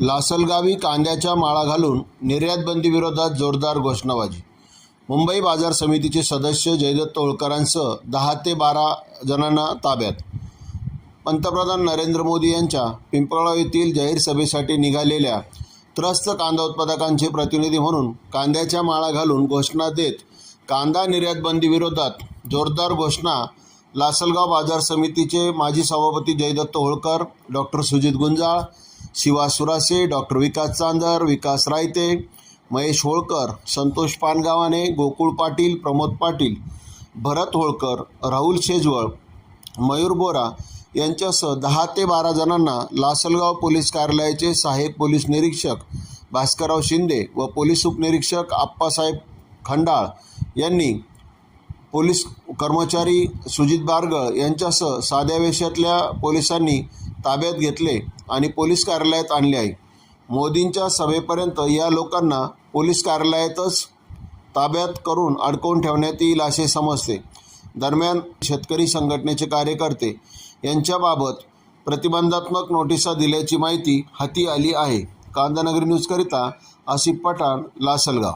लासलगावी कांद्याच्या माळा घालून निर्यात विरोधात जोरदार घोषणाबाजी. मुंबई बाजार समितीचे सदस्य जयदत्त होळकरांसह दहा ते बारा जणांना ताब्यात. पंतप्रधान नरेंद्र मोदी यांच्या पिंपळगाव येथील जाहीर सभेसाठी निघालेल्या त्रस्त कांदा उत्पादकांचे प्रतिनिधी म्हणून कांद्याच्या माळा घालून घोषणा देत कांदा निर्यातबंदी विरोधात जोरदार घोषणा लासलगाव बाजार समितीचे माजी सभापती जयदत्त होळकर डॉक्टर सुजित गुंजाळ शिवा सुरासे डॉक्टर विकास चांदर विकास रायते महेश होळकर संतोष पानगावाने गोकुळ पाटील प्रमोद पाटील भरत होळकर राहुल शेजवळ मयूर बोरा यांच्यासह दहा ते बारा जणांना लासलगाव पोलीस कार्यालयाचे सहाय्यक पोलीस निरीक्षक भास्करराव शिंदे व पोलीस उपनिरीक्षक आप्पासाहेब खंडाळ यांनी पोलीस कर्मचारी सुजित बारगळ यांच्यासह साध्या वेशातल्या पोलिसांनी ताब्यात घेतले आणि पोलीस कार्यालयात आणले आहे. मोदींच्या सभेपर्यंत या लोकांना पोलीस कार्यालयातच ताब्यात करून अडकवून ठेवण्यात येईल असे समजते. दरम्यान शेतकरी संघटनेचे कार्यकर्ते यांच्याबाबत प्रतिबंधात्मक नोटिसा दिल्याची माहिती हाती आली आहे. कांदानगरी न्यूजकरिता आसिफ पठाण लासलगाव.